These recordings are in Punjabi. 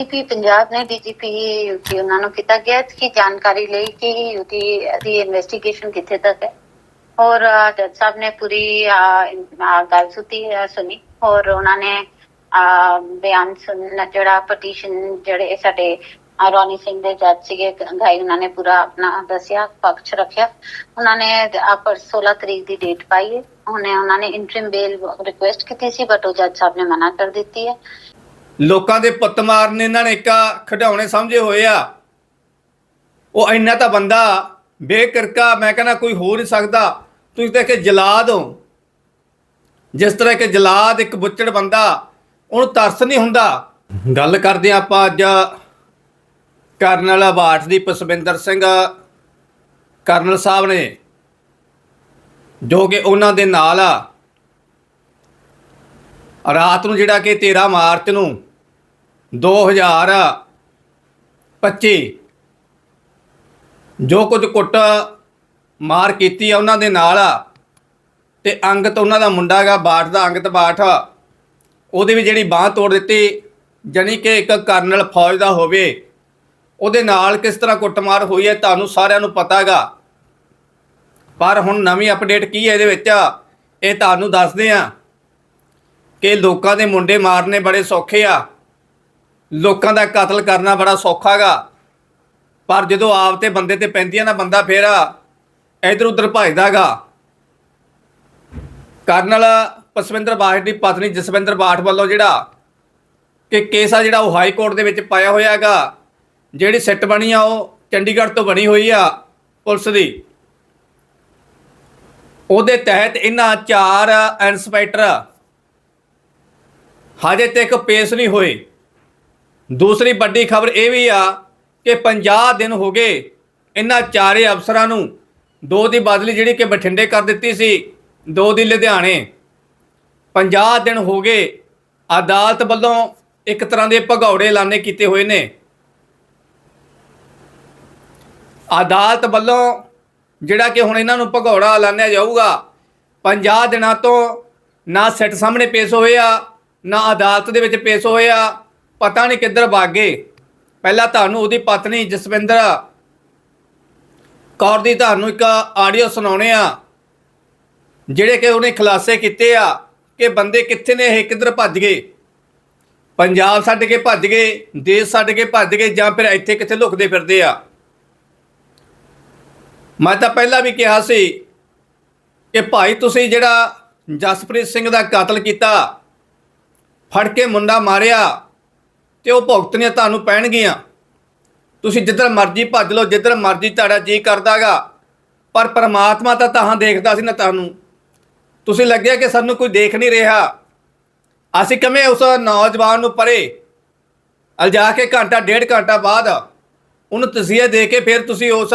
ਡੀਜੀਪੀ ਪੰਜਾਬ ਨੇ ਡੀਜੀਪੀ ਯੂਟੀ ਉਹਨਾਂ ਨੂੰ ਕੀਤਾ ਗਿਆ ਕਿ ਜਾਣਕਾਰੀ ਲਈ ਕਿ ਯੂਟੀ ਦੀ ਇਨਵੈਸਟੀਗੇਸ਼ਨ ਕਿੱਥੇ ਤੱਕ ਹੈ। ਔਰ ਜੱਜ ਸਾਹਿਬ ਨੇ ਪੂਰੀ ਗੱਲ ਸੁਤੀ ਸੁਣੀ। ਔਰ ਉਹਨਾਂ ਨੇ ਬਿਆਨ ਸੁਣ ਜਿਹੜਾ ਪਟੀਸ਼ਨ ਜਿਹੜੇ ਸਾਡੇ ਰੋਨੀ ਸਿੰਘ ਦੇ ਜੱਜ ਸੀਗੇ ਗਾਈ ਉਹਨਾਂ ਨੇ ਪੂਰਾ ਆਪਣਾ ਦੱਸਿਆ ਪੱਖ ਰੱਖਿਆ। ਉਹਨਾਂ ਨੇ ਅਹ, 16 ਤਰੀਕ ਦੀ ਡੇਟ ਪਾਈ ਹੈ। ਉਹਨੇ ਉਹਨਾਂ ਨੇ ਇੰਟਰਿਮ ਬੇਲ ਰਿਕੁਐਸਟ ਕੀਤੀ ਸੀ ਬਟ ਉਹ ਜੱਜ ਸਾਹਿਬ ਨੇ ਮਨਾ ਕਰ ਦਿੱਤੀ ਹੈ। ਲੋਕਾਂ ਦੇ ਪੁੱਤ ਮਾਰਨ ਇਹਨਾਂ ਨੇ ਇੱਕਾ ਖਿਡਾਉਣੇ ਸਮਝੇ ਹੋਏ ਆ। ਉਹ ਇੰਨਾ ਤਾਂ ਬੰਦਾ ਬੇਕਿਰਕਾ, ਮੈਂ ਕਹਿੰਦਾ ਕੋਈ ਹੋ ਨਹੀਂ ਸਕਦਾ। ਤੁਸੀਂ ਤਾਂ ਕਿ ਜਲਾਦ ਹੋ। ਜਿਸ ਤਰ੍ਹਾਂ ਕਿ ਜਲਾਦ, ਇੱਕ ਬੁੱਚੜ ਬੰਦਾ, ਉਹਨੂੰ ਤਰਸ ਨਹੀਂ ਹੁੰਦਾ। ਗੱਲ ਕਰਦੇ ਹਾਂ ਆਪਾਂ ਅੱਜ ਕਰਨਲ ਆਬਾਟ ਦੀ, ਪਸਵਿੰਦਰ ਸਿੰਘ ਕਰਨਲ ਸਾਹਿਬ ਨੇ, ਜੋ ਕਿ ਉਹਨਾਂ ਦੇ ਨਾਲ ਆ। ਰਾਤ ਨੂੰ ਜਿਹੜਾ ਕਿ 13 ਮਾਰਚ ਨੂੰ 2025 ਜੋ ਕੁਝ ਕੁੱਟ ਮਾਰ ਕੀਤੀ ਆ ਉਹਨਾਂ ਦੇ ਨਾਲ ਆ, ਤੇ ਅੰਗਤ ਉਹਨਾਂ ਦਾ ਮੁੰਡਾ ਗਾ ਬਾਠ ਦਾ ਅੰਗਤ ਬਾਠ। ਉਹਦੀ ਵੀ ਜਿਹੜੀ ਬਾਹ ਤੋੜ ਦਿੱਤੀ, ਜਾਣੀ ਕਿ ਇੱਕ ਕਰਨਲ ਫੌਜ ਦਾ ਹੋਵੇ। ਉਹਦੇ ਨਾਲ ਕਿਸ ਤਰ੍ਹਾਂ ਕੁੱਟਮਾਰ ਹੋਈ ਹੈ, ਤੁਹਾਨੂੰ ਸਾਰਿਆਂ ਨੂੰ ਪਤਾਗਾ ਪਰ ਹੁਣ ਨਵੀਂ ਅਪਡੇਟ ਕੀ ਹੈ ਇਹਦੇ ਵਿੱਚ? ਇਹ ਤੁਹਾਨੂੰ ਦੱਸਦੇ ਆ ਕਿ ਲੋਕਾਂ ਦੇ ਮੁੰਡੇ ਮਾਰਨੇ ਬੜੇ ਸੌਖੇ ਆ। ਲੋਕਾਂ ਦਾ ਕਤਲ ਕਰਨਾ ਬੜਾ ਸੌਖਾਗਾ ਪਰ ਜਦੋਂ ਆਪ ਤੇ ਬੰਦੇ ਤੇ ਪੈਂਦੀਆਂ ਨਾ, ਬੰਦਾ ਫੇਰ ਇਧਰ ਉਧਰ ਭਜਦਾਗਾ ਕਰਨਲ ਪਸਵਿੰਦਰ ਬਾਠ ਦੀ ਪਤਨੀ ਜਸਵਿੰਦਰ ਬਾਠ ਵੱਲੋਂ ਜਿਹੜਾ ਕਿ ਕੇਸ ਆ ਜਿਹੜਾ ਉਹ ਹਾਈ ਕੋਰਟ ਦੇ ਵਿੱਚ ਪਾਇਆ ਹੋਇਆ ਹੋਇਆਗਾ ਜਿਹੜੀ ਸਿੱਟ ਬਣੀ ਆ, ਉਹ ਚੰਡੀਗੜ੍ਹ ਤੋਂ ਬਣੀ ਹੋਈ ਆ ਪੁਲਿਸ ਦੀ। ਉਹਦੇ ਤਹਿਤ ਇਹਨਾਂ ਚਾਰ ਇਨਸਪੈਕਟਰ ਹਜੇ ਤੱਕ ਪੇਸ਼ ਨਹੀਂ ਹੋਏ। ਦੂਸਰੀ ਵੱਡੀ ਖਬਰ ਇਹ ਵੀ ਆ ਕਿ 50 ਦਿਨ ਹੋ ਗਏ ਇਹਨਾਂ ਚਾਰੇ ਅਫਸਰਾਂ ਨੂੰ ਦੋ ਦੀ ਬਦਲੀ ਜਿਹੜੀ ਕਿ ਬਠਿੰਡੇ ਕਰ ਦਿੱਤੀ ਸੀ, ਦੋ ਦੀ ਲੁਧਿਆਣੇ। 50 ਦਿਨ ਹੋ ਗਏ, ਅਦਾਲਤ ਵੱਲੋਂ ਇੱਕ ਤਰ੍ਹਾਂ ਦੇ ਭਗੌੜੇ ਐਲਾਨੇ ਕੀਤੇ ਹੋਏ ਨੇ। ਅਦਾਲਤ ਵੱਲੋਂ ਜਿਹੜਾ ਕਿ ਹੁਣ ਇਹਨਾਂ ਨੂੰ ਭਗੌੜਾ ਐਲਾਨਿਆ ਜਾਊਗਾ 50 ਦਿਨਾਂ ਤੋਂ ਨਾ ਸਿੱਟ ਸਾਹਮਣੇ ਪੇਸ਼ ਹੋਏ ਆ, ਨਾ ਅਦਾਲਤ ਦੇ ਵਿੱਚ ਪੇਸ਼ ਹੋਏ ਆ ਪਤਾ ਨਹੀਂ ਕਿੱਧਰ ਭਾਗੇ ਪਹਿਲਾਂ ਤੁਹਾਨੂੰ ਉਹਦੀ ਪਤਨੀ ਜਸਵਿੰਦਰ ਕੌਰ ਦੀ ਤੁਹਾਨੂੰ ਇੱਕ ਆਡੀਓ ਸੁਣਾਉਣੇ ਆ, ਜਿਹੜੇ ਕਿ ਉਹਨੇ ਖੁਲਾਸੇ ਕੀਤੇ ਆ ਕਿ ਬੰਦੇ ਕਿੱਥੇ ਨੇ ਇਹ, ਕਿੱਧਰ ਭੱਜ ਗਏ। ਪੰਜਾਬ ਛੱਡ ਕੇ ਭੱਜ ਗਏ, ਦੇਸ਼ ਛੱਡ ਕੇ ਭੱਜ ਗਏ ਜਾਂ ਫਿਰ ਇੱਥੇ ਕਿੱਥੇ ਲੁਕਦੇ ਫਿਰਦੇ ਆ। ਮੈਂ ਤਾਂ ਪਹਿਲਾਂ ਵੀ ਕਿਹਾ ਸੀ ਕਿ ਭਾਈ ਤੁਸੀਂ ਜਿਹੜਾ ਜਸਪ੍ਰੀਤ ਸਿੰਘ ਦਾ ਕਤਲ ਕੀਤਾ, ਫੜ ਕੇ ਮੁੰਡਾ ਮਾਰਿਆ ਤੇ ਉਹ ਭੁਗਤਣੀਆਂ ਤੁਹਾਨੂੰ ਪੈਣਗੀਆਂ। ਤੁਸੀਂ ਜਿੱਧਰ ਮਰਜ਼ੀ ਭੱਜ ਲਓ, ਜਿੱਧਰ ਮਰਜ਼ੀ ਤੁਹਾਡਾ ਜੀ ਕਰਦਾਗਾ। ਪਰ ਪਰਮਾਤਮਾ ਤਾਂ ਤਾਂ ਦੇਖਦਾ ਸੀ ਨਾ ਤੁਹਾਨੂੰ। ਤੁਸੀਂ ਲੱਗਿਆ ਕਿ ਸਾਨੂੰ ਕੋਈ ਦੇਖ ਨਹੀਂ ਰਿਹਾ। ਅਸੀਂ ਕਿਵੇਂ ਉਸ ਨੌਜਵਾਨ ਨੂੰ ਪਰੇ? ਅਲਜਾ ਕੇ ਘੰਟਾ, ਡੇਢ ਘੰਟਾ ਬਾਅਦ ਉਹਨੂੰ ਤਸੀਹੇ ਦੇ ਕੇ ਫਿਰ ਤੁਸੀਂ ਉਸ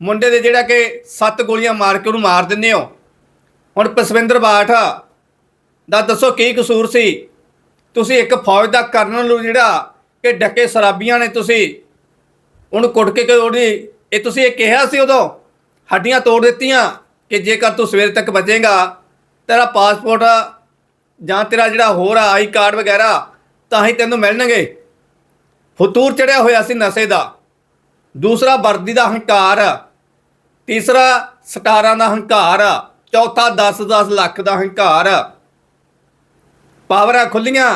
ਮੁੰਡੇ ਦੇ ਜਿਹੜਾ ਕਿ ਸੱਤ ਗੋਲੀਆਂ ਮਾਰ ਕੇ ਉਹਨੂੰ ਮਾਰ ਦਿੰਦੇ ਹੋ। ਹੁਣ ਪਸਵਿੰਦਰ ਬਾਠ ਦਾ ਦੱਸੋ ਕੀ ਕਸੂਰ ਸੀ? ਤੁਸੀਂ ਇੱਕ ਫੌਜ ਦਾ ਕਰਨਲ ਨੂੰ ਜਿਹੜਾ ਕਿ ਡੱਕੇ ਸ਼ਰਾਬੀਆਂ ਨੇ ਤੁਸੀਂ, ਉਹਨੂੰ ਕੁੱਟ ਕੇ ਕਿ ਉਹਦੀ ਇਹ ਤੁਸੀਂ ਇਹ ਕਿਹਾ ਸੀ ਉਦੋਂ? ਹੱਡੀਆਂ ਤੋੜ ਦਿੱਤੀਆਂ ਕਿ ਜੇਕਰ ਤੂੰ ਸਵੇਰ ਤੱਕ ਬਚੇਗਾ, ਤੇਰਾ ਪਾਸਪੋਰਟ ਜਾਂ ਤੇਰਾ ਜਿਹੜਾ ਹੋਰ ਆਈ ਕਾਰਡ ਵਗੈਰਾ, ਤਾਂ ਹੀ ਤੈਨੂੰ ਮਿਲਣਗੇ। ਫਤੂਰ ਚੜਿਆ ਹੋਇਆ ਸੀ ਨਸ਼ੇ ਦਾ। ਦੂਸਰਾ ਵਰਦੀ ਦਾ ਹੰਕਾਰ। ਤੀਸਰਾ ਸਟਾਰਾਂ ਦਾ ਹੰਕਾਰ। ਚੌਥਾ 10-10 ਲੱਖ ਦਾ ਹੰਕਾਰ। ਪਾਵਰਾਂ ਖੁੱਲੀਆਂ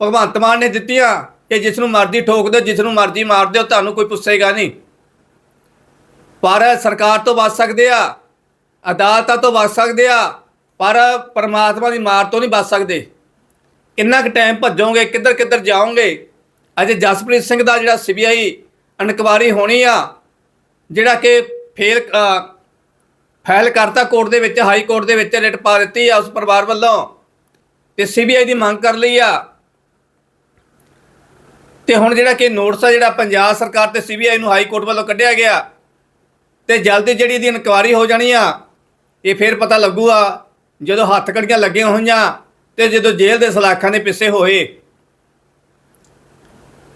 ਭਗਵੰਤ ਮਾਨ ਨੇ ਦਿੱਤੀਆਂ ਕਿ ਜਿਸ ਨੂੰ ਮਰਜ਼ੀ ਠੋਕ ਦਿਓ ਜਿਸ ਨੂੰ ਮਰਜ਼ੀ ਮਾਰ ਦਿਓ ਤੁਹਾਨੂੰ ਕੋਈ ਪੁੱਛੇਗਾ ਨਹੀਂ। ਪਰ ਸਰਕਾਰ ਤੋਂ ਬਚ ਸਕਦੇ ਆ ਅਦਾਲਤਾਂ ਤੋਂ ਬਚ ਸਕਦੇ ਆ ਪਰ ਪਰਮਾਤਮਾ ਦੀ ਮਾਰ ਤੋਂ ਨਹੀਂ ਬਚ ਸਕਦੇ। ਕਿੰਨਾ ਕੁ ਟਾਈਮ ਭੱਜੋਗੇ ਕਿੱਧਰ ਕਿੱਧਰ ਜਾਓਗੇ? ਅਜੇ ਜਸਪ੍ਰੀਤ ਸਿੰਘ ਦਾ ਜਿਹੜਾ ਸੀਬੀਆਈ ਇਨਕੁਆਰੀ ਹੋਣੀ ਆ ਜਿਹੜਾ ਕਿ ਫੇਲ ਅ, ਫਾਈਲ ਕਰਤਾ ਕੋਰਟ ਦੇ ਵਿੱਚ ਹਾਈ ਕੋਰਟ ਦੇ ਵਿੱਚ ਰਿਟ ਪਾ ਦਿੱਤੀ ਆ ਉਸ ਪਰਿਵਾਰ ਵੱਲੋਂ। ਤੇ ਸੀਬੀਆਈ ਦੀ ਮੰਗ ਕਰ ਲਈ ਆ। ਤੇ ਹੁਣ ਜਿਹੜਾ ਕਿ ਨੋਟਿਸ ਆ, ਜਿਹੜਾ ਪੰਜਾਬ ਸਰਕਾਰ ਤੇ ਸੀਬੀਆਈ ਨੂੰ ਹਾਈ ਕੋਰਟ ਵੱਲੋਂ ਕੱਢਿਆ ਗਿਆ, ਤੇ ਜਲਦੀ ਜਿਹੜੀ ਇਹਦੀ ਇਨਕੁਆਰੀ ਹੋ ਜਾਣੀ ਆ, ਇਹ ਫੇਰ ਪਤਾ ਲੱਗੂਗਾ, ਜਦੋਂ ਹੱਥ ਕੜੀਆਂ ਲੱਗੀਆਂ ਹੋਈਆਂ ਤੇ ਜਦੋਂ ਜੇਲ੍ਹ ਦੇ ਸਲਾਖਾਂ ਦੇ ਪਿੱਛੇ ਹੋਏ।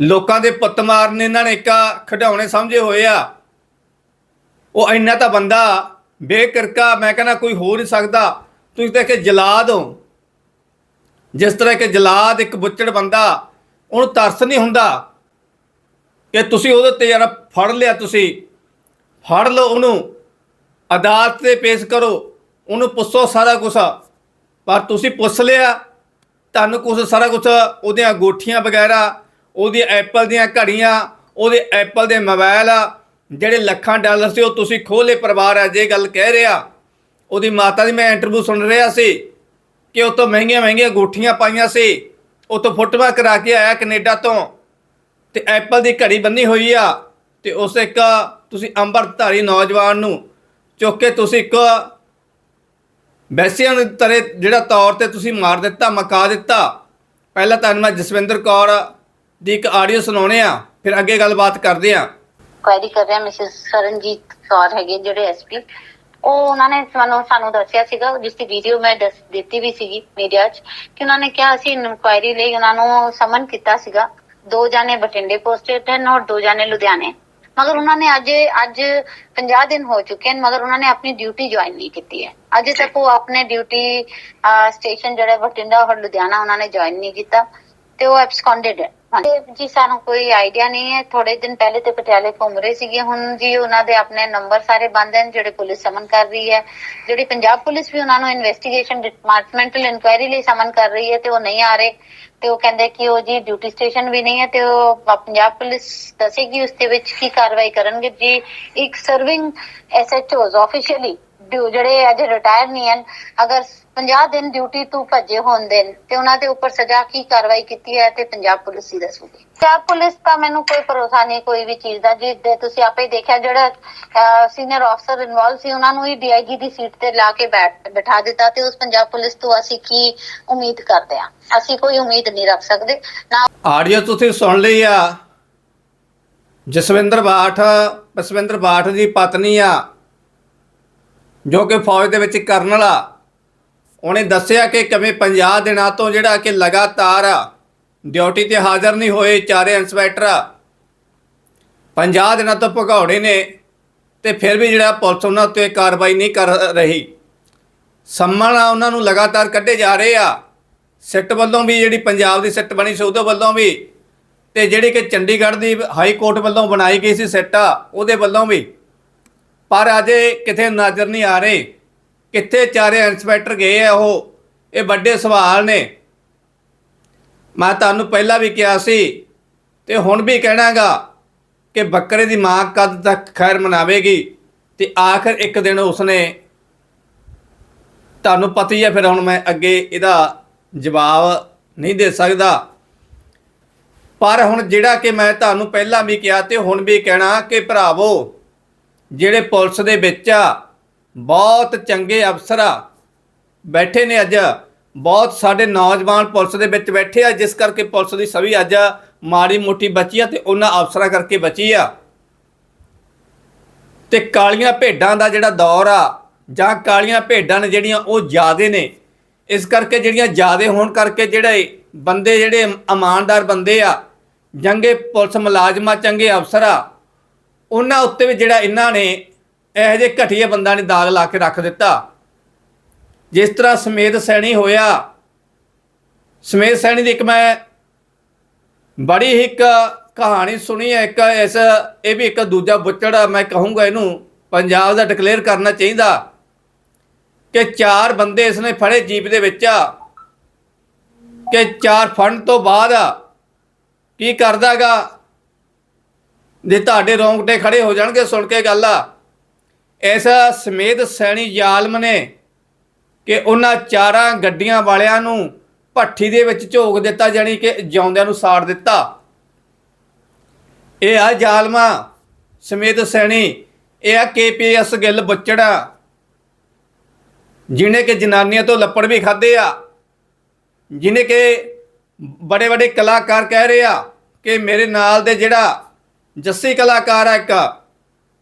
ਲੋਕਾਂ ਦੇ ਪੁੱਤ ਮਾਰਨ ਇਹਨਾਂ ਨੇ ਇੱਕਾ ਖਿਡਾਉਣੇ ਸਮਝੇ ਹੋਏ ਆ। ਉਹ ਇੰਨਾ ਤਾਂ ਬੰਦਾ ਬੇਕਿਰਕਾ, ਮੈਂ ਕਹਿੰਦਾ ਕੋਈ ਹੋ ਨਹੀਂ ਸਕਦਾ। ਤੁਸੀਂ ਤਾਂ ਕਿ ਜਲਾਦ ਹੋ। ਜਿਸ ਤਰ੍ਹਾਂ ਕਿ ਜਲਾਦ, ਇੱਕ ਬੁੱਚੜ ਬੰਦਾ, ਉਹਨੂੰ ਤਰਸ ਨਹੀਂ ਹੁੰਦਾ ਕਿ ਤੁਸੀਂ ਉਹਦੇ ਤੇ ਯਾਰ ਫੜ ਲਿਆ ਤੁਸੀਂ। ਫੜ ਲਓ ਉਹਨੂੰ, ਅਦਾਲਤ ਤੇ ਪੇਸ਼ ਕਰੋ, ਉਹਨੂੰ ਪੁੱਛੋ ਸਾਰਾ ਕੁਝ ਪਰ ਤੁਸੀਂ ਪੁੱਛ ਲਿਆ, ਤੁਹਾਨੂੰ ਕੁਝ ਸਾਰਾ ਕੁਝ ਉਹਦੀਆਂ ਗੋਠੀਆਂ ਵਗੈਰਾ ਉਹਦੀ ਐਪਲ ਦੀਆਂ ਘੜੀਆਂ, ਉਹਦੇ ਐਪਲ ਦੇ ਮੋਬਾਈਲ ਜਿਹੜੇ ਲੱਖਾਂ ਡਾਲਰ ਸੀ ਉਹ ਤੁਸੀਂ ਖੋਲੇ ਪਰਿਵਾਰ ਆ, ਜੇ ਗੱਲ ਕਹਿ ਰਿਹਾ। ਉਹਦੀ ਮਾਤਾ ਦੀ ਮੈਂ ਇੰਟਰਵਿਊ ਸੁਣ ਰਿਹਾ ਸੀ। ਕਿ ਉਹ ਮਹਿੰਗੀਆਂ ਮਹਿੰਗੀਆਂ ਗੋਠੀਆਂ ਪਾਈਆਂ ਸੀ, ਉਹ ਤੋਂ ਕਰਾ ਕੇ ਆਇਆ ਕੈਨੇਡਾ ਤੋਂ। ਤੇ ਐਪਲ ਦੀ ਘੜੀ ਬੰਨੀ ਹੋਈ ਆ, ਤੇ ਉਸ ਇੱਕ ਤੁਸੀਂ ਅੰਮ੍ਰਿਤਧਾਰੀ ਨੌਜਵਾਨ ਨੂੰ ਚੁੱਕ ਕੇ ਤੁਸੀਂ ਇੱਕ ਵੈਸਿਆਂ ਦੇ ਤਰੇ ਜਿਹੜਾ ਤੌਰ ਤੇ ਤੁਸੀਂ ਮਾਰ ਦਿੱਤਾ, ਮਕਾ ਦਿੱਤਾ। ਪਹਿਲਾਂ ਤੁਹਾਨੂੰ ਮੈਂ ਜਸਵਿੰਦਰ ਕੌਰ ਦੀ ਇੱਕ ਆਡੀਓ ਸੁਣਾਉਣੇ ਆ ਫਿਰ ਅੱਗੇ ਗੱਲਬਾਤ ਕਰਦੇ ਆ ਕੁਐਰੀ ਕਰ ਰਿਹਾ ਮਿਸਿਸ ਸਰਨਜੀਤ ਕੌਰ ਹੈਗੇ ਜਿਹੜੇ ਐਸਪੀ ਉਹ ਉਹਨਾਂ ਨੇ ਸਾਨੂੰ ਸਾਨੂੰ ਦੱਸਿਆ ਸੀਗਾ, ਜਿਸ ਦੀ ਵੀਡੀਓ ਮੈਂ ਦੱਸ ਦਿੱਤੀ ਵੀ ਸੀਗੀ ਮੀਡੀਆ 'ਚ, ਕਿ ਉਹਨਾਂ ਨੇ ਕਿਹਾ ਅਸੀਂ ਇਨਕੁਆਇਰੀ ਲਈ ਉਹਨਾਂ ਨੂੰ ਸਮਨ ਕੀਤਾ ਸੀਗਾ। ਦੋ ਜਾਣੇ ਬਠਿੰਡੇ ਪੋਸਟਡ ਹਨ ਔਰ ਦੋ ਜਾਣੇ ਲੁਧਿਆਣੇ। ਮਗਰ ਉਹਨਾਂ ਨੇ ਅੱਜ ਅੱਜ 50 ਦਿਨ ਹੋ ਚੁੱਕੇ ਹਨ, ਮਗਰ ਉਹਨਾਂ ਨੇ ਆਪਣੀ ਡਿਊਟੀ ਜੁਆਇਨ ਨਹੀਂ ਕੀਤੀ ਹੈ। ਅਜੇ ਤੱਕ ਉਹ ਆਪਣੇ ਡਿਊਟੀ ਸਟੇਸ਼ਨ ਜਿਹੜਾ ਬਠਿੰਡਾ ਔਰ ਲੁਧਿਆਣਾ ਉਹਨਾਂ ਨੇ ਜੁਆਇਨ ਨਹੀਂ ਕੀਤਾ, ਤੇ ਉਹ ਐਬਸਕੌਂਡਡ ਹੈ। ਹਾਂਜੀ ਜੀ, ਸਾਨੂੰ ਕੋਈ ਆਈਡੀਆ ਨਹੀਂ ਹੈ। ਥੋੜੇ ਦਿਨ ਪਹਿਲੇ ਤੇ ਪਟਿਆਲੇ ਘੁੰਮ ਰਹੇ ਸੀਗੇ। ਹੁਣ ਜੀ ਉਹਨਾਂ ਦੇ ਆਪਣੇ ਨੰਬਰ ਸਾਰੇ ਬੰਦ ਹਨ, ਜਿਹੜੇ ਪੁਲਿਸ ਸਮਨ ਕਰ ਰਹੀ ਹੈ। ਜਿਹੜੀ ਪੰਜਾਬ ਪੁਲਿਸ ਵੀ ਉਹਨਾਂ ਨੂੰ ਇਨਵੈਸਟੀਗੇਸ਼ਨ ਡਿਪਾਰਟਮੈਂਟਲ ਇਨਕੁਆਇਰੀ ਲਈ ਸਮਨ ਕਰ ਰਹੀ ਹੈ ਤੇ ਉਹ ਨਹੀਂ ਆ ਰਹੇ। ਤੇ ਉਹ ਕਹਿੰਦੇ ਕਿ ਉਹ ਜੀ ਡਿਊਟੀ ਸਟੇਸ਼ਨ ਵੀ ਨਹੀਂ ਹੈ ਤੇ ਉਹ ਪੰਜਾਬ ਪੁਲਿਸ ਦੱਸੇਗੀ, ਉਸ ਦੇ ਵਿੱਚ ਕੀ ਕਾਰਵਾਈ ਕਰਨਗੇ। ਜੀ, ਇੱਕ ਸਰਵਿੰਗ ਐਸਐਚਓਜ਼ ਆਫੀਸ਼ੀਅਲੀ ਜਿਹੜੇ ਅਜੇ ਰਿਟਾਇਰ ਨਹੀਂ ਹਨ, ਅਗਰ 50 ਦਿਨ ਡਿਊਟੀ ਤੋਂ ਭੱਜੇ ਹੁੰਦੇ ਨੇ ਤੇ ਉਹਨਾਂ ਦੇ ਉੱਪਰ ਸਜ਼ਾ ਕੀ ਕਾਰਵਾਈ ਕੀਤੀ ਹੈ ਤੇ ਪੰਜਾਬ ਪੁਲਿਸ ਹੀ ਦੱਸੂਗੀ? ਪੰਜਾਬ ਪੁਲਿਸ ਦਾ ਮੈਨੂੰ ਕੋਈ ਭਰੋਸਾ ਨਹੀਂ, ਕੋਈ ਵੀ ਚੀਜ਼ ਦਾ ਜੀ ਤੁਸੀਂ ਆਪੇ ਦੇਖਿਆ ਜਿਹੜਾ ਸੀਨੀਅਰ ਅਫਸਰ ਇਨਵੋਲਵ ਸੀ, ਉਹਨਾਂ ਨੂੰ ਹੀ ਡੀਆਈਜੀ ਦੀ ਸੀਟ ਤੇ ਲਾ ਕੇ ਬੈਠ, ਬਿਠਾ ਦਿੱਤਾ ਤੇ ਉਸ ਪੰਜਾਬ ਪੁਲਿਸ ਤੋਂ ਅਸੀਂ ਕੀ ਉਮੀਦ ਕਰਦੇ ਹਾਂ? ਅਸੀਂ ਕੋਈ ਉਮੀਦ ਨਹੀਂ ਰੱਖ ਸਕਦੇ, ਨਾ ਆਡੀਓ ਤੁਸੀਂ ਸੁਣ ਲਈ ਆ। ਜਸਵਿੰਦਰ ਬਾਠ ਜਸਵਿੰਦਰ ਬਾਠ ਦੀ ਪਤਨੀ ਆ। ਜੋ ਕਿ ਫੌਜ ਦੇ ਵਿੱਚ ਕਰਨਲ ਆ। ਉਹਨੇ ਦੱਸਿਆ ਕਿ ਕਿਵੇਂ 50 ਦਿਨਾਂ ਤੋਂ ਜਿਹੜਾ ਕਿ ਲਗਾਤਾਰ ਡਿਊਟੀ ਤੇ ਹਾਜ਼ਰ ਨਹੀਂ ਹੋਏ ਚਾਰੇ ਇੰਸਪੈਕਟਰ। 50 ਦਿਨਾਂ ਤੋਂ ਭਗੌੜੇ ਨੇ ਤੇ ਫਿਰ ਵੀ ਜਿਹੜਾ ਪੁਲਿਸ ਉਹਨਾਂ ਉੱਤੇ ਕਾਰਵਾਈ ਨਹੀਂ ਕਰ ਰਹੀ। ਸੰਮਣ ਉਹਨਾਂ ਨੂੰ ਲਗਾਤਾਰ ਕੱਢੇ ਜਾ ਰਹੇ ਆ। ਸਿੱਟ ਵੱਲੋਂ ਵੀ ਜਿਹੜੀ ਪੰਜਾਬ ਦੀ ਸਿੱਟ ਬਣੀ ਸੀ ਉਹਦੇ ਵੱਲੋਂ ਵੀ। ਤੇ ਜਿਹੜੀ ਕਿ ਚੰਡੀਗੜ੍ਹ ਦੀ ਹਾਈ ਕੋਰਟ ਵੱਲੋਂ ਬਣਾਈ ਗਈ ਸੀ ਸਿੱਟ ਆ ਉਹਦੇ ਵੱਲੋਂ ਵੀ। ਪਰ ਅਜੇ ਕਿਤੇ ਨਜ਼ਰ ਨਹੀਂ ਆ ਰਹੇ। ਕਿੱਥੇ ਚਾਰੇ ਇੰਸਪੈਕਟਰ ਗਏ ਆ ਉਹ? ਇਹ ਵੱਡੇ ਸਵਾਲ ਨੇ। ਮੈਂ ਤੁਹਾਨੂੰ ਪਹਿਲਾਂ ਵੀ ਕਿਹਾ ਸੀ ਤੇ ਹੁਣ ਵੀ ਕਹਿਣਾਗਾ ਕਿ ਬੱਕਰੇ ਦੀ ਮਾਂ ਕਦ ਤੱਕ ਖੈਰ ਮਨਾਵੇਗੀ ਤੇ ਆਖਰ ਇੱਕ ਦਿਨ ਉਸਨੇ ਤੁਹਾਨੂੰ ਪਤਾ ਹੀ ਹੈ ਫਿਰ ਹੁਣ ਮੈਂ ਅੱਗੇ ਇਹਦਾ ਜਵਾਬ ਨਹੀਂ ਦੇ ਸਕਦਾ। ਪਰ ਹੁਣ ਜਿਹੜਾ ਕਿ ਮੈਂ ਤੁਹਾਨੂੰ ਪਹਿਲਾਂ ਵੀ ਕਿਹਾ ਤੇ ਹੁਣ ਵੀ ਕਹਿਣਾ ਕਿ ਭਰਾਵੋ ਜਿਹੜੇ ਪੁਲਿਸ ਦੇ ਵਿੱਚ ਆ, ਬਹੁਤ ਚੰਗੇ ਅਫਸਰ ਆ। ਬੈਠੇ ਨੇ ਅੱਜ। ਬਹੁਤ ਸਾਡੇ ਨੌਜਵਾਨ ਪੁਲਿਸ ਦੇ ਵਿੱਚ ਬੈਠੇ ਆ, ਜਿਸ ਕਰਕੇ ਪੁਲਿਸ ਦੀ ਸਭੀ ਅੱਜ ਮਾੜੀ ਮੋਟੀ ਬਚੀ ਆ ਤੇ ਉਹਨਾਂ ਅਫਸਰਾਂ ਕਰਕੇ ਬਚੀ ਆ। ਤੇ ਕਾਲੀਆਂ ਭੇਡਾਂ ਦਾ ਜਿਹੜਾ ਦੌਰ ਆ, ਜਾਂ ਕਾਲੀਆਂ ਭੇਡਾਂ ਨੇ ਜਿਹੜੀਆਂ ਉਹ ਜ਼ਿਆਦੇ ਨੇ, ਇਸ ਕਰਕੇ ਜਿਹੜੀਆਂ ਜ਼ਿਆਦੇ ਹੋਣ ਕਰਕੇ ਜਿਹੜੇ ਬੰਦੇ ਜਿਹੜੇ ਇਮਾਨਦਾਰ ਬੰਦੇ ਆ ਚੰਗੇ ਪੁਲਿਸ ਮੁਲਾਜ਼ਮਾਂ, ਚੰਗੇ ਅਫਸਰ ਆ ਉਹਨਾਂ ਉੱਤੇ ਵੀ ਜਿਹੜਾ ਇਹਨਾਂ ਨੇ ਇਹੋ ਜਿਹੇ ਘਟੀਏ ਬੰਦਾ ਨੇ ਦਾਗ ਲਾ ਕੇ ਰੱਖ ਦਿੱਤਾ। ਜਿਸ ਤਰ੍ਹਾਂ ਸਮੇਤ ਸੈਣੀ ਹੋਇਆ। ਸਮੇਤ ਸੈਣੀ ਦੀ ਇੱਕ ਮੈਂ ਬੜੀ ਹੀ ਇੱਕ ਕਹਾਣੀ ਸੁਣੀ ਹੈ। ਇੱਕ ਇਸ, ਇਹ ਵੀ ਇੱਕ ਦੂਜਾ ਬੁੱਚੜ ਮੈਂ ਕਹੂੰਗਾ ਇਹਨੂੰ, ਪੰਜਾਬ ਦਾ ਡਿਕਲੇਅਰ ਕਰਨਾ ਚਾਹੀਦਾ ਕਿ ਚਾਰ ਬੰਦੇ ਇਸਨੇ ਫੜੇ ਜੀਪ ਦੇ ਵਿੱਚ। ਆ ਕਿ ਚਾਰ ਫੜਨ ਤੋਂ ਬਾਅਦ ਕੀ ਕਰਦਾਗਾ? ਜੇ ਤੁਹਾਡੇ ਰੋਂਗਟੇ ਖੜੇ ਹੋ ਜਾਣਗੇ, ਸੁਣ ਕੇ ਗੱਲ ਆ। ਇਸ ਸਮੇਤ ਸੈਣੀ ਜ਼ਾਲਮ ਨੇ ਕਿ ਉਹਨਾਂ ਚਾਰਾਂ ਗੱਡੀਆਂ ਵਾਲਿਆਂ ਨੂੰ ਭੱਠੀ ਦੇ ਵਿੱਚ ਝੋਕ ਦਿੱਤਾ, ਜਾਣੀ ਕਿ ਜਿਉਂਦਿਆਂ ਨੂੰ ਸਾੜ ਦਿੱਤਾ। ਇਹ ਆ ਜ਼ਾਲਮਾ ਸਮੇਤ ਸੈਣੀ, ਇਹ ਆ ਕੇਪੀਐਸ ਗਿੱਲ ਬੁੱਚੜਾ ਜਿਹਨੇ ਕਿ ਜਨਾਨੀਆਂ ਤੋਂ ਲੱਪੜ ਵੀ ਖਾਦੇ ਆ ਜਿਹਨੇ ਕਿ ਬੜੇ ਬੜੇ ਕਲਾਕਾਰ ਕਹਿ ਰਹੇ ਆ ਕਿ ਮੇਰੇ ਨਾਲ ਦੇ ਜਿਹੜਾ ਜੱਸੀ ਕਲਾਕਾਰ ਹੈ ਇੱਕ।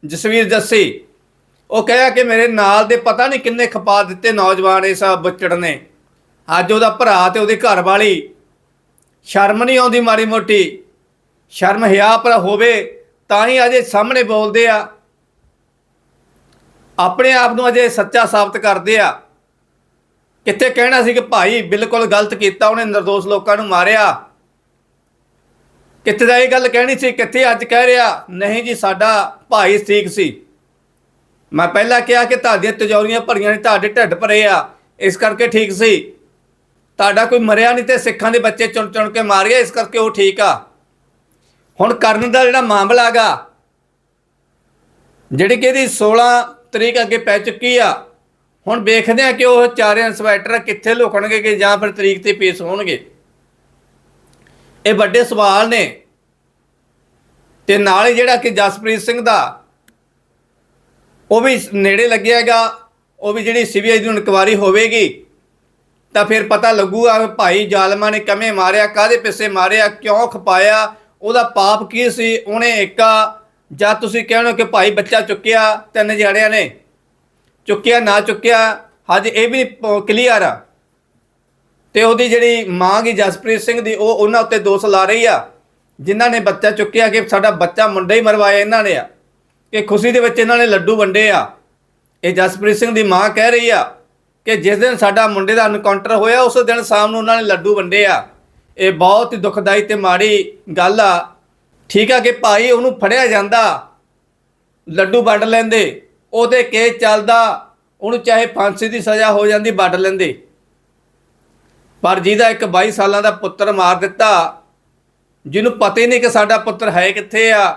ਜਸਵੀਰ ਜੱਸੀ। ਉਹ ਕਹਿਆ ਕਿ ਮੇਰੇ ਨਾਲ ਦੇ ਪਤਾ ਨਹੀਂ ਕਿੰਨੇ ਖਪਾ ਦਿੱਤੇ ਨੌਜਵਾਨ ਇਸ ਬੁੱਚੜ ਨੇ। ਅੱਜ ਉਹਦਾ ਭਰਾ ਤੇ ਉਹਦੀ ਘਰ ਵਾਲੀ ਸ਼ਰਮ ਨਹੀਂ ਆਉਂਦੀ ਮਾੜੀ ਮੋਟੀ। ਸ਼ਰਮ ਹਿਆ ਪਰ ਹੋਵੇ, ਤਾਂ ਹੀ ਅਜੇ ਸਾਹਮਣੇ ਬੋਲਦੇ ਆ। ਆਪਣੇ ਆਪ ਨੂੰ ਅਜੇ ਸੱਚਾ ਸਾਬਤ ਕਰਦੇ ਆ। ਕਿੱਥੇ ਕਹਿਣਾ ਸੀ ਕਿ ਭਾਈ ਬਿਲਕੁਲ ਗਲਤ ਕੀਤਾ, ਉਹਨੇ નિર્ਦੋਸ਼ ਲੋਕਾਂ ਨੂੰ ਮਾਰਿਆ। ਕਿੱਥੇ ਦਾ ਇਹ ਗੱਲ ਕਹਿਣੀ ਸੀ? ਕਿੱਥੇ ਅੱਜ ਕਹਿ ਰਿਹਾ? ਨਹੀਂ ਜੀ, ਸਾਡਾ ਭਾਈ ਠੀਕ ਸੀ। ਮੈਂ ਪਹਿਲਾਂ ਕਿਹਾ ਕਿ ਤੁਹਾਡੀਆਂ ਤਿਜੋਰੀਆਂ ਭਰੀਆਂ ਨੇ ਤੁਹਾਡੇ ਢਿੱਡ ਭਰੇ ਆ। ਇਸ ਕਰਕੇ ਠੀਕ ਸੀ। ਤੁਹਾਡਾ ਕੋਈ ਮਰਿਆ ਨਹੀਂ ਤੇ ਸਿੱਖਾਂ ਦੇ ਬੱਚੇ ਚੁਣ ਚੁਣ ਕੇ ਮਾਰ ਗਿਆ, ਇਸ ਕਰਕੇ ਉਹ ਠੀਕ ਆ। ਹੁਣ ਕਰਨ ਦਾ ਜਿਹੜਾ ਮਾਮਲਾ ਹੈਗਾ, ਜਿਹੜੀ ਕਿ ਇਹਦੀ 16 ਤਰੀਕ ਅੱਗੇ ਪੈ ਚੁੱਕੀ ਆ, ਹੁਣ ਵੇਖਦੇ ਆ ਕਿ ਉਹ ਚਾਰੇ ਇੰਸਪੈਕਟਰ ਕਿੱਥੇ ਲੁਕਣਗੇ ਕਿ ਜਾਂ ਫਿਰ ਤਰੀਕ ਤੇ ਪੇਸ਼ ਹੋਣਗੇ। ਇਹ ਵੱਡੇ ਸਵਾਲ ਨੇ। ਤੇ ਨਾਲ ਹੀ ਜਿਹੜਾ ਕਿ ਜਸਪ੍ਰੀਤ ਸਿੰਘ ਦਾ, ਉਹ ਵੀ ਨੇੜੇ ਲੱਗਿਆਗਾ ਉਹ ਵੀ ਜਿਹੜੀ ਸੀਬੀਆਈ ਦੀ ਇਨਕੁਆਰੀ ਹੋਵੇਗੀ, ਤਾਂ ਫਿਰ ਪਤਾ ਲੱਗੂਗਾ ਭਾਈ ਜ਼ਾਲਮਾਂ ਨੇ ਕਿਵੇਂ ਮਾਰਿਆ ਕਾਦੇ ਪਿੱਛੇ ਮਾਰਿਆ, ਕਿਉਂ ਖਪਾਇਆ, ਉਹਦਾ ਪਾਪ ਕੀ ਸੀ, ਉਹਨੇ ਏਕਾ, ਜਾਂ ਤੁਸੀਂ ਕਹਿਣੋ ਕਿ ਭਾਈ ਬੱਚਾ ਚੁੱਕਿਆ, ਤਿੰਨ ਜੜਿਆਂ ਨੇ, ਚੁੱਕਿਆ, ਨਾ ਚੁੱਕਿਆ, ਹਜੇ ਇਹ ਵੀ ਕਲੀਅਰ ਆ। ਤੇ ਉਹਦੀ ਜਿਹੜੀ ਮਾਂ ਗੀ ਜਸਪ੍ਰੀਤ ਸਿੰਘ ਦੀ, ਉਹ ਉਹਨਾਂ ਉੱਤੇ ਦੋਸ਼ ਲਾ ਰਹੀ ਆ। ਜਿਨ੍ਹਾਂ ਨੇ ਬੱਚਾ ਚੁੱਕਿਆ ਕਿ ਸਾਡਾ ਬੱਚਾ ਮੁੰਡਾ ਹੀ ਮਰਵਾਇਆ ਇਹਨਾਂ ਨੇ ਆ। ਕਿ ਖੁਸ਼ੀ ਦੇ ਵਿੱਚ ਇਹਨਾਂ ਨੇ ਲੱਡੂ ਵੰਡੇ ਆ। ਇਹ ਜਸਪ੍ਰੀਤ ਸਿੰਘ ਦੀ ਮਾਂ ਕਹਿ ਰਹੀ ਆ ਕਿ ਜਿਸ ਦਿਨ ਸਾਡਾ ਮੁੰਡੇ ਦਾ ਐਨਕਾਊਂਟਰ ਹੋਇਆ, ਉਸ ਦਿਨ ਸ਼ਾਮ ਨੂੰ ਉਹਨਾਂ ਨੇ ਲੱਡੂ ਵੰਡੇ ਆ। ਇਹ ਬਹੁਤ ਹੀ ਦੁਖਦਾਈ ਤੇ ਮਾੜੀ ਗੱਲ ਆ। ਠੀਕ ਆ ਕਿ ਭਾਈ ਉਹਨੂੰ ਫੜਿਆ ਜਾਂਦਾ, ਲੱਡੂ ਵੰਡ ਲੈਂਦੇ, ਉਹਦੇ ਕੇਸ ਚੱਲਦਾ, ਉਹਨੂੰ ਚਾਹੇ ਫਾਂਸੀ ਦੀ ਸਜ਼ਾ ਹੋ ਜਾਂਦੀ, ਵੰਡ ਲੈਂਦੇ। ਪਰ ਜਿਹਦਾ ਇੱਕ 22 ਸਾਲਾਂ ਦਾ ਪੁੱਤਰ ਮਾਰ ਦਿੱਤਾ, ਜਿਹਨੂੰ ਪਤਾ ਹੀ ਨਹੀਂ ਕਿ ਸਾਡਾ ਪੁੱਤਰ ਹੈ ਕਿੱਥੇ ਆ,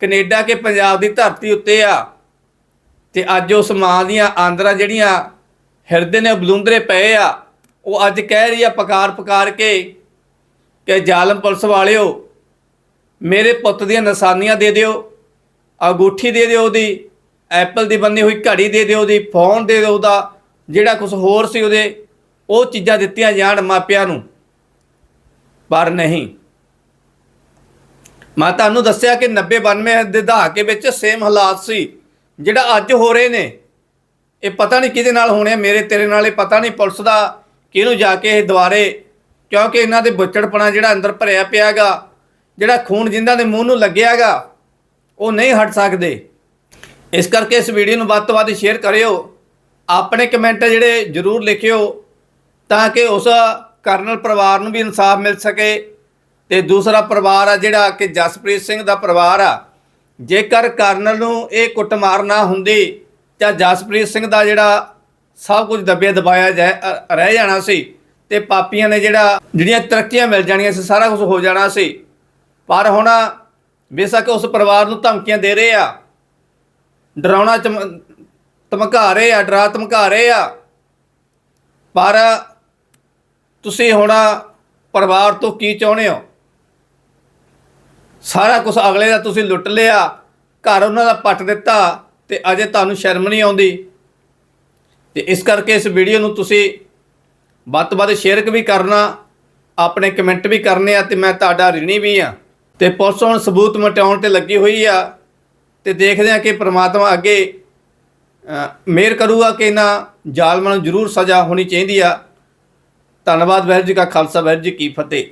ਕੈਨੇਡਾ ਕੇ ਪੰਜਾਬ ਦੀ ਧਰਤੀ ਉੱਤੇ ਆ। ਤੇ ਅੱਜ ਉਸ ਮਾਂ ਦੀਆਂ ਆਂਦਰਾਂ ਜਿਹੜੀਆਂ ਹਿਰਦੇ ਨੇ ਬਲੂੰਦਰੇ ਪਏ ਆ, ਉਹ ਅੱਜ ਕਹਿ ਰਹੀ ਆ ਪਕਾਰ ਪਕਾਰ ਕੇ ਕਿ ਜ਼ਾਲਮ ਪੁਲਿਸ ਵਾਲਿਓ, ਮੇਰੇ ਪੁੱਤ ਦੀਆਂ ਨਿਸ਼ਾਨੀਆਂ ਦੇ ਦਿਓ, ਅੰਗੂਠੀ ਦੇ ਦਿਓ ਉਹਦੀ, ਐਪਲ ਦੀ ਬੰਨੀ ਹੋਈ ਘੜੀ ਦੇ ਦਿਓ ਉਹਦੀ, ਫੋਨ ਦੇ ਦਿਓ ਉਹਦਾ, ਜਿਹੜਾ ਕੁਝ ਹੋਰ ਸੀ ਉਹਦੇ ਉਹ ਚੀਜ਼ਾਂ ਦਿੱਤੀਆਂ ਜਾਣ ਮਾਪਿਆਂ ਨੂੰ। ਪਰ ਨਹੀਂ। ਮੈਂ ਤੁਹਾਨੂੰ ਦੱਸਿਆ ਕਿ 90 92 ਦੇ ਦਹਾਕੇ ਵਿੱਚ ਸੇਮ ਹਾਲਾਤ ਸੀ, ਜਿਹੜਾ ਅੱਜ ਹੋ ਰਹੇ ਨੇ। ਇਹ ਪਤਾ ਨਹੀਂ ਕਿਹਦੇ ਨਾਲ ਹੋਣੇ ਮੇਰੇ ਤੇਰੇ ਨਾਲ ਇਹ ਪਤਾ ਨਹੀਂ, ਪੁਲਿਸ ਦਾ ਕਿਹਨੂੰ ਜਾ ਕੇ ਇਹ ਦੁਆਰੇ ਕਿਉਂਕਿ ਇਹਨਾਂ ਦੇ ਬੁੱਚੜਪਣਾ ਜਿਹੜਾ ਅੰਦਰ ਭਰਿਆ ਪਿਆਗਾ ਜਿਹੜਾ ਖੂਨ ਜਿੰਦਾਂ ਦੇ ਮੂੰਹ ਨੂੰ ਲੱਗਿਆਗਾ ਉਹ ਨਹੀਂ ਹਟ ਸਕਦੇ। ਇਸ ਕਰਕੇ ਇਸ ਵੀਡੀਓ ਨੂੰ ਵੱਧ ਤੋਂ ਵੱਧ ਸ਼ੇਅਰ ਕਰਿਓ। ਆਪਣੇ ਕਮੈਂਟ ਜਿਹੜੇ ਜ਼ਰੂਰ ਲਿਖਿਓ। ਤਾਂ ਕਿ ਉਸ ਕਰਨਲ ਪਰਿਵਾਰ ਨੂੰ ਵੀ ਇਨਸਾਫ ਮਿਲ ਸਕੇ ਤੇ ਦੂਸਰਾ ਪਰਿਵਾਰ ਆ ਜਿਹੜਾ ਕਿ ਜਸਪ੍ਰੀਤ ਸਿੰਘ ਦਾ ਪਰਿਵਾਰ ਆ। ਜੇਕਰ ਕਰਨਲ ਨੂੰ ਇਹ ਕੁੱਟਮਾਰ ਨਾ ਹੁੰਦੀ ਤਾਂ ਜਸਪ੍ਰੀਤ ਸਿੰਘ ਦਾ ਜਿਹੜਾ ਸਭ ਕੁਝ ਦੱਬਿਆ ਦਬਾਇਆ ਜਾ- ਰਹਿ ਜਾਣਾ ਸੀ ਤੇ ਪਾਪੀਆਂ ਨੇ ਜਿਹੜਾ ਜਿਹੜੀਆਂ ਤਰੱਕੀਆਂ ਮਿਲ ਜਾਣੀਆਂ ਸੀ, ਸਾਰਾ ਕੁਝ ਹੋ ਜਾਣਾ ਸੀ। ਪਰ ਹੁਣ ਬੇਸ਼ੱਕ ਉਸ ਪਰਿਵਾਰ ਨੂੰ ਧਮਕੀਆਂ ਦੇ ਰਹੇ ਆ। ਡਰਾਉਣਾ ਚਮ- ਧਮਕਾ ਰਹੇ ਆ, ਡਰਾ ਧਮਕਾ ਰਹੇ ਆ। ਪਰ ਤੁਸੀਂ ਹੁਣ ਪਰਿਵਾਰ ਤੋਂ ਕੀ ਚਾਹੁੰਦੇ ਹੋ? ਸਾਰਾ ਕੁਝ ਅਗਲੇ ਦਾ ਤੁਸੀਂ ਲੁੱਟ ਲਿਆ, ਘਰ ਉਹਨਾਂ ਦਾ ਪੱਟ ਦਿੱਤਾ ਤੇ ਅਜੇ ਤੁਹਾਨੂੰ ਸ਼ਰਮ ਨਹੀਂ ਆਉਂਦੀ। ਤੇ ਇਸ ਕਰਕੇ ਇਸ ਵੀਡੀਓ ਨੂੰ ਤੁਸੀਂ ਵੱਧ ਤੋਂ ਵੱਧ ਸ਼ੇਅਰ ਵੀ ਕਰਨਾ, ਆਪਣੇ ਕਮੈਂਟ ਵੀ ਕਰਨੇ ਆ ਤੇ ਮੈਂ ਤੁਹਾਡਾ ਰਿਣੀ ਵੀ ਆ। ਤੇ ਪੁਲਿਸ ਹੁਣ ਸਬੂਤ ਮਟਾਉਣ ਤੇ ਲੱਗੀ ਹੋਈ ਆ ਤੇ ਦੇਖਦੇ ਆ ਕਿ ਪ੍ਰਮਾਤਮਾ ਅੱਗੇ ਮਿਹਰ ਕਰੂਗਾ ਕਿ ਇਹਨਾਂ ਜ਼ਾਲਮਾਂ ਨੂੰ ਜ਼ਰੂਰ ਸਜ਼ਾ ਹੋਣੀ ਚਾਹੀਦੀ ਆ। ਧੰਨਵਾਦ ਵਾਹਿਗੁਰੂ ਜੀ ਕਾ ਖਾਲਸਾ ਵਾਹਿਗੁਰੂ ਜੀ ਕੀ ਫਤਿਹ।